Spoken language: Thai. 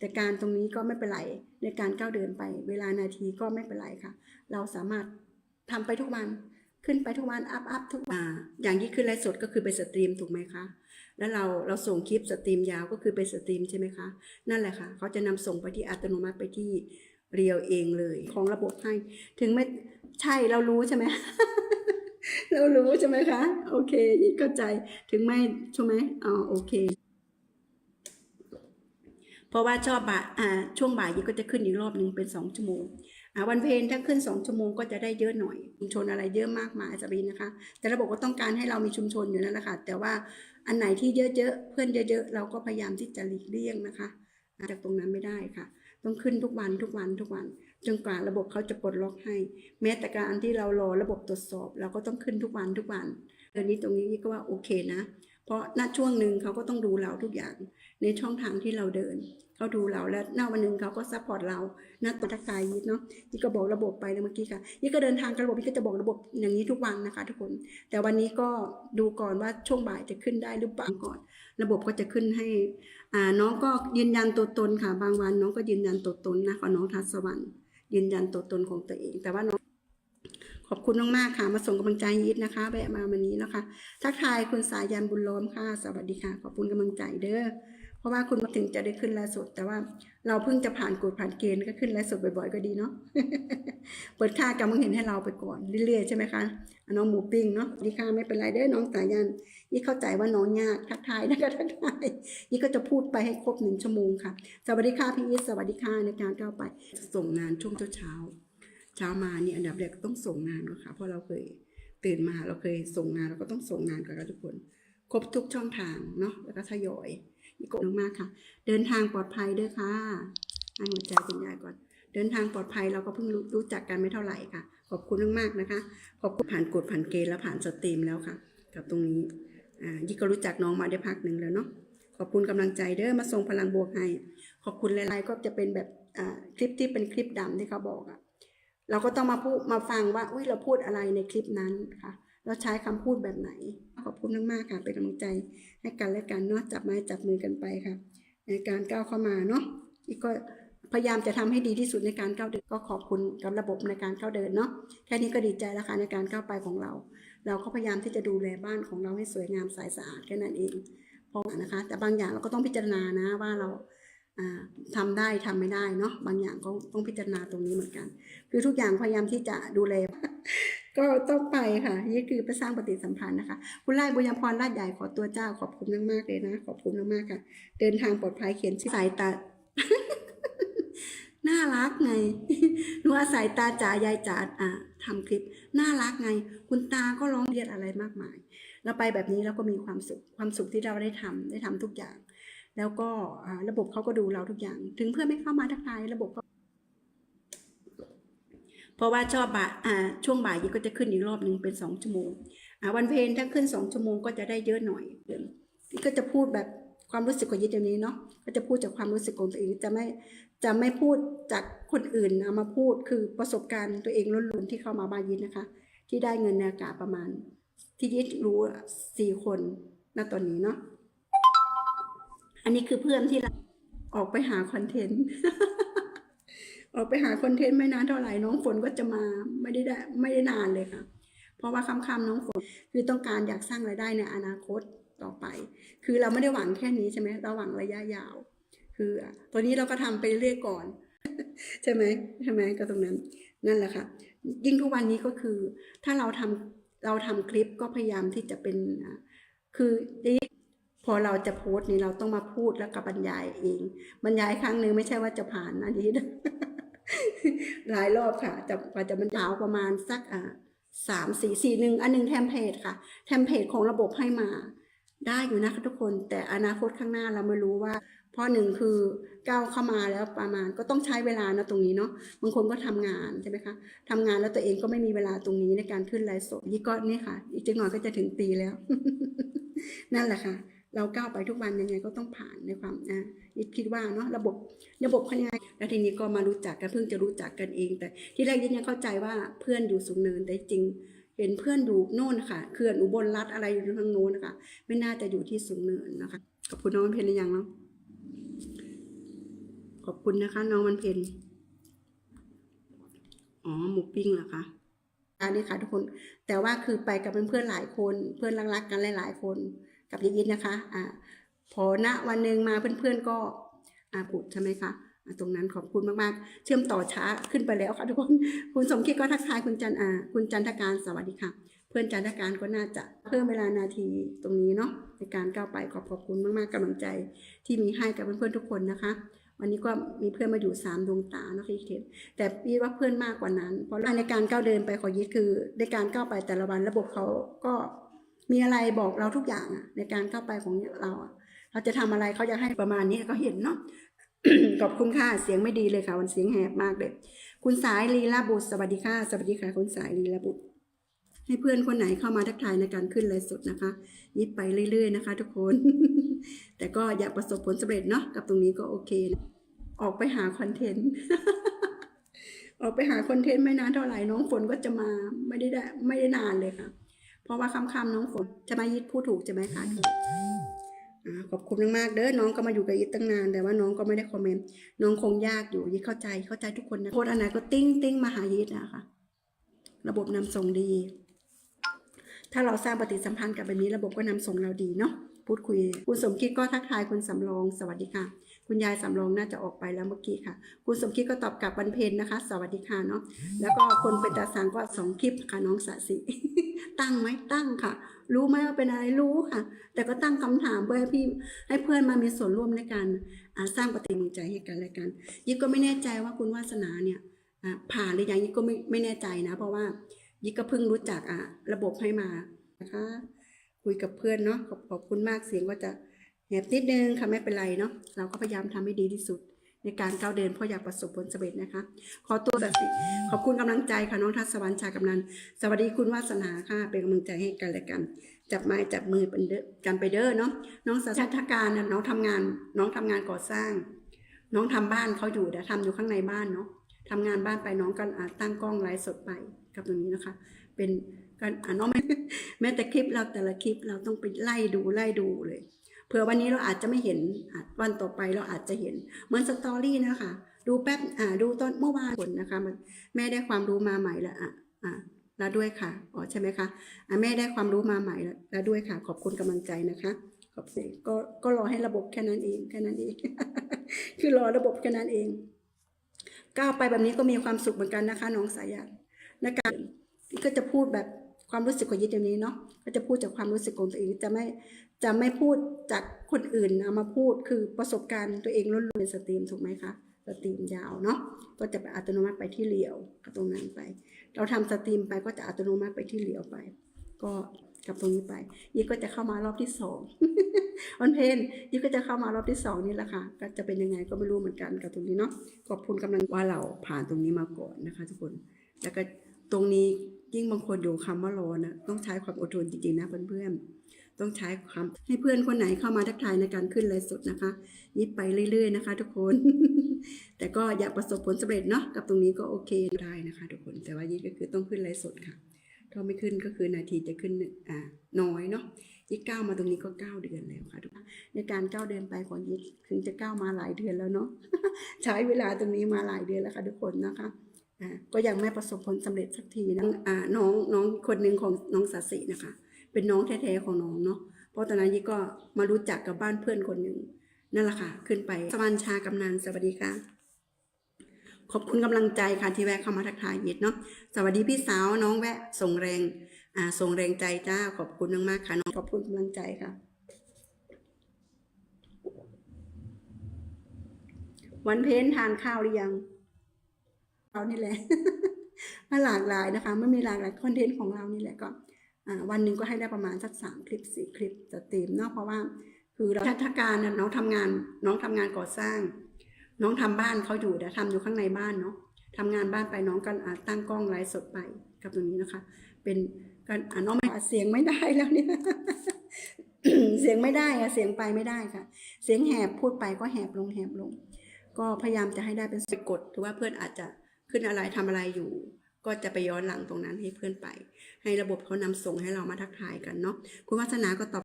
แต่การตรงนี้ก็ไม่เป็นไรในการก้าวเดินไป เวลานาทีก็ไม่เป็นไรค่ะ เราสามารถทำไปทุกวันขึ้นไปทุกวันอัพอัพทุกวันอย่างที่ขึ้นไลฟ์สดก็คือไปสตรีมถูกไหมคะแล้วเราเราส่งคลิปสตรีมยาวก็คือไปสตรีมใช่ไหมคะนั่นแหละค่ะเขาจะนำส่งไปที่อัตโนมัติไปที่เรียวเองเลยของระบบให้ ถึงไม่ใช่เรารู้ใช่ไหมเรารู้ใช่ไหมคะ โอเคยิ่เข้าใจถึงไม่ใช่ไหมอ๋อโอเค เพราะว่าชอบบ่ายช่วงบ่ายยิ่ก็จะขึ้นอีกรอบหนึ่งเป็นสองชั่วโมงวันเพลนถ้าขึ้นสองชั่วโมงก็จะได้เยอะหน่อย ชุมชนอะไรเยอะมากมายจะบินะคะ แต่ระบบก็ต้องการให้เรามีชุมชนอยู่นั่นแหละค่ะแต่ว่าอันไหนที่เยอะๆเพื่อนเยอะๆ เราก็พยายามที่จะหลีกเลี่ยงนะคะ จากตรงนั้นไม่ได้ค่ะ ต้องขึ้นทุกวันทุกวันทุกวันจนกว่าระบบเขาจะปลดล็อกให้ แม้แต่การที่เรารอระบบตรวจสอบ เราก็ต้องขึ้นทุกวันทุกวันเดือนนี้ตรงนี้ก็ว่าโอเคนะ เพราะณช่วงหนึ่งเขาก็ต้องดูเราทุกอย่างในช่องทางที่เราเดินเขาดูเราและหน้าวันหนึ่งเขาก็ซัพพอร์ตเราหน้าตัวทักทายยิดเนาะยี่ก็บอกระบบไปเมื่อกี้ค่ะยี่ก็เดินทางกับระบบยี่ก็จะบอกระบบอย่างนี้ทุกวันนะคะ ทุกคน แต่วันนี้ก็ดูก่อนว่าช่วงบ่ายจะขึ้นได้หรือเปล่าก่อน ระบบก็จะขึ้นให้อ่าน้องก็ยืนยันตัวตนค่ะ บางวันน้องก็ยืนยันตัวตนนะของน้องทัศวรรณยืนยันตัวตนของตัวเอง แต่ว่าน้อง ขอบคุณมากๆค่ะ มาส่งกำลังใจยิดนะคะแวะมาวันนี้นะคะ ทักทายคุณสายันบุญล้อมค่ะ สวัสดีค่ะ ขอบคุณกำลังใจเด้อเพราะว่าคุณมาถึงจะได้ขึ้นไลฟ์สด แต่ว่าเราเพิ่งจะผ่านกฎผ่านเกณฑ์ก็ขึ้นไลฟ์สดบ่อยๆก็ดีเนาะเปิดค่ากำลังเห็นให้เราไปก่อนเรื่อยๆใช่ไหมคะน้องหมูปิ้งเนาะสวัสดีค่ะไม่เป็นไรเด้อน้องสายันยี่เข้าใจว่าน้องยากทักทายนะคะทักทายยี่ก็จะพูดไปให้ครบหนึ่งชั่วโมงค่ะสวัสดีค่ะพี่อีทสวัสดีค่ะในการก้าวไปส่งงานช่วงเช้าๆ ช้ามาเนี่ยอันดับแรกต้องส่งงานก่อนค่ะ เพราะเราเคยตื่นมาเราเคยส่งงานเราก็ต้องส่งงานก่อนทุกคน ครบทุกช่องทางเนาะแล้วก็ทยอยอีกกดมากค่ะ เดินทางปลอดภัยด้วยค่ะให้หัวใจคุณยายก่อน เดินทางปลอดภัยเราก็เพิ่งรู้จักกันไม่เท่าไหร่ค่ะ ขอบคุณมากๆนะคะ ขอบคุณผ่านกฎผ่านเกณฑ์และผ่านสตรีมแล้วค่ะ กับตรงนี้อ่ายี่ก็รู้จักน้องมาได้พักหนึ่งแล้วเนาะขอบคุณกำลังใจเด้อมาส่งพลังบวกให้ ขอบคุณหลายๆก็จะเป็นแบบอ่าคลิปที่เป็นคลิปดำที่เขาบอกอะ เราก็ต้องมาพูดมาฟังว่าอุ้ยเราพูดอะไรในคลิปนั้นค่ะ เราใช้คำพูดแบบไหน ขอบคุณมากๆค่ะ เป็นกำลังใจให้กันและกันเนาะจับไม้จับมือกันไปค่ะ ในการก้าวเข้ามาเนาะอีกก็พยายามจะทำให้ดีที่สุดในการก้าวเดินก็ขอบคุณกับระบบในการก้าวเดินเนาะแค่นี้ก็ดีใจแล้วค่ะในการก้าวไปของเรา เราก็พยายามที่จะดูแลบ้านของเราให้สวยงามใสสะอาดแค่นั้นเองพราะนะคะ แต่บางอย่างเราก็ต้องพิจารณานะว่าเรา อ่าทำได้ทำไม่ได้เนาะบางอย่างก็ต้องพิจารณาตรงนี้เหมือนกัน คือทุกอย่างพยายามที่จะดูแล ก็ต้องไปค่ะนี่คือไปสร้างปฏิสัมพันธ์นะคะ คุณไล่บุญยพรลาดใหญ่ขอตัวเจ้าขอบคุณมากๆเลยนะ ขอบคุณมากๆค่ะ เดินทางปลอดภัยเขียนชื่อสายตาน่ารักไงหนูอาศัยตาจ๋ายายจ๋าอะทำคลิป น่ารักไง คุณตาก็ร้องเรียนอะไรมากมาย เราไปแบบนี้เราก็มีความสุข ความสุขที่เราได้ทำได้ทำทุกอย่าง แล้วก็ระบบเขาก็ดูเราทุกอย่าง ถึงเพื่อนไม่เข้ามาทักทายระบบก็เพราะว่าชอบบ่ายช่วงบ่ายยีก็จะขึ้นอีกรอบหนึ่งเป็นสองชั่วโมงวันเพลนถ้าขึ้นสองชั่วโมงก็จะได้เยอะหน่อยก็จะพูดแบบความรู้สึกของยี่ตรงนี้เนาะก็จะพูดจากความรู้สึกของตัวเองจะไม่จะไม่พูดจากคนอื่นเอามาพูดคือประสบการณ์ตัวเองล้วนๆที่เข้ามาบานยินนะคะ ที่ได้เงินในอากาศประมาณที่ยิดรู้สี่คนณตอนนี้เนาะ อันนี้คือเพื่อนที่เราออกไปหาคอนเทนต์ออกไปหาคอนเทนต์ไม่นานเท่าไหร่น้องฝนก็จะมาไม่ได้ได้ไม่ได้นานเลยค่ะ เพราะว่าค่ำๆน้องฝนคือต้องการอยากสร้างรายได้ในอนาคตต่อไป คือเราไม่ได้หวังแค่นี้ใช่ไหมเราหวังระยะยาว คือตอนนี้เราก็ทำไปเรื่อยก่อน ใช่ไหมใช่ไหมก็ตรงนั้นนั่นแหละค่ะ ยิ่งทุกวันนี้ก็คือ ถ้าเราทำเราทำคลิปก็พยายามที่จะเป็นคือนี่พ อเราจะโพสต์นี่เราต้องมาพูดแล้วก็บรรยายเอง บรรยายครั้งหนึ่งไม่ใช่ว่าจะผ่านนะดีนะหลายรอบค่ะจะกว่าจะบรรยายประมาณสักอ่าสามสี่สี่หนึ่งอันหนึ่งเทมเพลตค่ะเทมเพลตของระบบให้มาได้อยู่นะคะทุกคนแต่อนาคตข้างหน้าเราไม่รู้ว่าเพราะหนึ่งคือก้าวเข้ามาแล้วประมาณก็ต้องใช้เวลานะตรงนี้เนาะบางคนก็ทำงานใช่ไหมคะทำงานแล้วตัวเองก็ไม่มีเวลาตรงนี้ในการขึ้นไลฟ์สดนี่ก็นี่ค่ะ อีกจังหน่อยก็จะถึงปีแล้ว นั่นแหละค่ะ เราก้าวไปทุกวันยังไงก็ต้องผ่านในความอ่ายิดคิดว่าเนาะระบบระบบเขายังไงแล้วทีนี้ก็มารู้จักกันเพิ่งจะรู้จักกันเอง แต่ที่แรกยิดยังเข้าใจว่าเพื่อนอยู่สูงเนินแต่จริงเห็นเพื่อนอยู่โน่นค่ะเขื่อนอุบลรัฐอะไรอยู่ทางโน้นนะคะไม่น่าจะอยู่ที่สูงเนินนะคะขอบคุณน้องเพนหรือยังเนาะขอบคุณนะคะ น้องวันเพ็ญอ๋อหมูปิ้งเหรอคะอันนี้ค่ะทุกคนแต่ว่าคือไปกับเพื่อนๆหลายคน เพื่อนรักๆกันหลายๆคน กับยินๆนะคะอ่าพอณวันหนึ่งมาเพื่อนๆก็อาปุดใช่ไหมคะอ่าตรงนั้นขอบคุณมากๆ เชื่อมต่อช้าขึ้นไปแล้วค่ะทุกคนคุณสมคิดก็ทักทายคุณจันอ่าคุณจันทการสวัสดีค่ะ เพื่อนจันทการก็น่าจะเพิ่มเวลานาทีตรงนี้เนาะในการก้าวไปขอบขอบคุณมากๆกำลังใจ ที่มีให้กับเพื่อนๆทุกคนนะคะ วันนี้ก็มีเพื่อนมาอยู่สามดวงตาเนาะที่เห็นแต่พี่ว่าเพื่อนมากกว่านั้น เพราะในการก้าวเดินไปขอยึดคือในการก้าวไปแต่ละวันระบบเขาก็ มีอะไรบอกเราทุกอย่างอะในการเข้าไปของเราอะเราจะทำอะไรเขาจะให้ประมาณนี้ก็เห็นเนาะขอบคุณค่ะเสียงไม่ดีเลยค่ะวันเสียงแหบมากเลยคุณสายลีลาบุตรสวัสดีค่ะสวัสดีค่ะ คุณสายลีลาบุตรให้เพื่อนคนไหนเข้ามาทักทายในการขึ้นไลฟ์สดนะคะยิบไปเรื่อย ๆ นะคะ ทุกคน แต่ก็อยากประสบผลสำเร็จเนาะกับตรงนี้ก็โอเค ออกไปหาคอนเทนต์ออกไปหาคอนเทนต์ไม่นานเท่าไหร่น้องฝนก็จะมาไม่ได้ได้ไม่ได้นานเลยค่ะ ราะว่าค่ำๆน้องฝนจะมายิดพูดถูกใช่ไหมคะอ่าขอบคุณมากๆเด้อน้องก็มาอยู่กับยิดตั้งนานแต่ว่าน้องก็ไม่ได้คอมเมนต์น้องคงยากอยู่ยิดเข้าใจเข้าใจทุกคนนะโพสต์อันไหนก็ติ้งติ้งมาหายิดนะคะระบบนำส่งดี ถ้าเราสร้างปฏิสัมพันธ์กับแบบนี้ระบบก็นำส่งเราดีเนาะพูดคุย คุณสมคิดก็ทักทายคุณสำรองสวัสดีค่ะ คุณยายสำรองน่าจะออกไปแล้วเมื่อกี้ค่ะ คุณสมคิดก็ตอบกลับวันเพ็ญนะคะ สวัสดีค่ะเนาะแล้วก็คนเป็นตาสังก็สองคลิปค่ะน้องสะสิ ตั้งไหมตั้งค่ะ รู้ไหมว่าเป็นอะไรรู้ค่ะ แต่ก็ตั้งคำถามเพื่อให้พี่ให้เพื่อนมามีส่วนร่วมในการสร้างปฏิมือใจให้กันและกันยิปก็ไม่แน่ใจว่าคุณวาสนาเนี่ยผ่านหรือยังยิปก็ไม่ไม่แน่ใจนะ เพราะว่ายิกก็เพิ่งรู้จักอะระบบให้มานะคะคุยกับเพื่อนเนาะขอบขอบคุณมากเสียงก็จะ แหบนิดนึงค่ะไม่เป็นไรเนาะเราก็พยายามทำให้ดีที่สุด ในการก้าวเดินเพราะอยากประสบผลสำเร็จนะคะ ขอตัวแบบนี้ขอบคุณกำลังใจค่ะน้องทัศวรรณชากำนันสวัสดีคุณวาสนาค่ะ เป็นกำลังใจให้กันและกัน จับไม้จับมือเป็นเดกันไปเด้อเนาะน้องสัชาการน้องทำงาน น้องทำงานก่อสร้าง น้องทำบ้านเขาอยู่แต่ทำอยู่ข้างในบ้านเนาะทำงานบ้านไปน้องก็ตั้งกล้องไลฟ์สดไปกับตรงนี้นะคะ เป็นการอ่าน้องแม้แต่คลิปเราแต่ละคลิปเราต้องไปไล่ดูไล่ดูเลย เผื่อวันนี้เราอาจจะไม่เห็นวันต่อไปเราอาจจะเห็น เหมือนสตอรี่นะคะ ดูแป๊บอ่าดูตอนเมื่อวานผลนะคะมันแม่ได้ความรู้มาใหม่ล้วอะอะล้วด้วยค่ะอ๋อใช่ไหมคะอะแม่ได้ความรู้มาใหม่ล้วแล้วด้วยค่ะ ขอบคุณกำลังใจนะคะขอบคุณก็ก็รอให้ระบบแค่นั้นเองแค่นั้นเองคือรอระบบแค่นั้นเองก้าวไปแบบนี้ก็มีความสุขเหมือนกันนะคะน้องสายันนการก็จะพูดแบบความรู้สึกของยิดเดี๋ยวนี้เนาะก็จะพูดจากความรู้สึกของตัวเองจะไม่ จะไม่พูดจากคนอื่นเอามาพูดคือประสบการณ์ตัวเองล้วนๆเป็นสตรีมถูกไหมคะสตรีมยาวเนาะก็จะไปอัตโนมัติไปที่เหลียวกับตรงนั้นไป เราทำสตรีมไปก็จะอัตโนมัติไปที่เหลียวไป ก็กับตรงนี้ไปยี่ก็จะเข้ามารอบที่สองวันเพนยี่ก็จะเข้ามารอบที่สองนี่แหละค่ะก็จะเป็นยังไงก็ไม่รู้เหมือนกันกับตรงนี้เนาะขอบคุณกำลังว่าเราผ่านตรงนี้มาก่อนนะคะ ทุกคน แล้วก็ตรงนี้ ยิ่งบางคนอยู่คำว่ารอนะต้องใช้ความอดทนจริงๆนะเพื่อนๆต้องใช้ความให้เพื่อนคนไหนเข้ามาทักทายในการขึ้นไลฟ์สดนะคะยิบไปเรื่อย ๆนะคะ ทุกคน แต่ก็อยากประสบผลสำเร็จเนาะกับตรงนี้ก็โอเคได้นะคะ ทุกคนแต่ว่ายิบก็คือต้องขึ้นไลฟ์สดค่ะถ้าไม่ขึ้นก็คือนาทีจะขึ้นอ่าน้อยเนาะยิกก้าวมาตรงนี้ก็เก้าเดือนแล้วค่ะทุกคนในการก้าวเดินไปของยิกถึงจะก้าวมาหลายเดือนแล้วเนาะใช้เวลาตรงนี้มาหลายเดือนแล้วค่ะทุกคนนะคะ ก็ยังไม่ประสบผลสำเร็จสักทีนะอ่าน้องน้องคนหนึ่งของน้องสาสินะคะ เป็นน้องแท้ๆของน้องเนาะเพราะตอนนั้นยิกก็มารู้จักกับบ้านเพื่อนคนหนึ่งนั่นแหละค่ะ ขึ้นไปสวรรชากำนันสวัสดีค่ะขอบคุณกำลังใจค่ะที่แวะเข้ามาทักทายยิดเนาะสวัสดีพี่สาวน้องแวะส่งแรงอ่าส่งแรงใจจ้าขอบคุณมากๆค่ะน้องขอบคุณกำลังใจค่ะ วันเพ้นทานข้าวหรือยัง เรานี่แหละมาหลากหลายนะคะไม่มีหลากหลายคอนเทนต์ของเรานี่แหละก็วันหนึ่งก็ให้ได้ประมาณสักสามคลิปสี่คลิปจะเต็มเนาะเพราะว่า คือเราทัศการน้องทำงาน น้องทำงานก่อสร้าง น้องทำบ้านเขาอยู่แต่ทำอยู่ข้างในบ้านเนาะทำงานบ้านไปน้องก็ตั้งกล้องไลฟ์สดไปกับตรงนี้นะคะ เป็นการอ่าน้องไม่เสียงไม่ได้แล้วเนี่ยเสียงไม่ได้อะเสียงไปไม่ได้ค่ะ เสียงแหบพูดไปก็แหบลงแหบลง ก็พยายามจะให้ได้เป็นสกดหรือว่าเพื่อนอาจจะ ขึ้นอะไรทำอะไรอยู่ ก็จะไปย้อนหลังตรงนั้นให้เพื่อนไป ให้ระบบเขานำส่งให้เรามาทักทายกันเนาะคุณวัฒนาก็ตอบ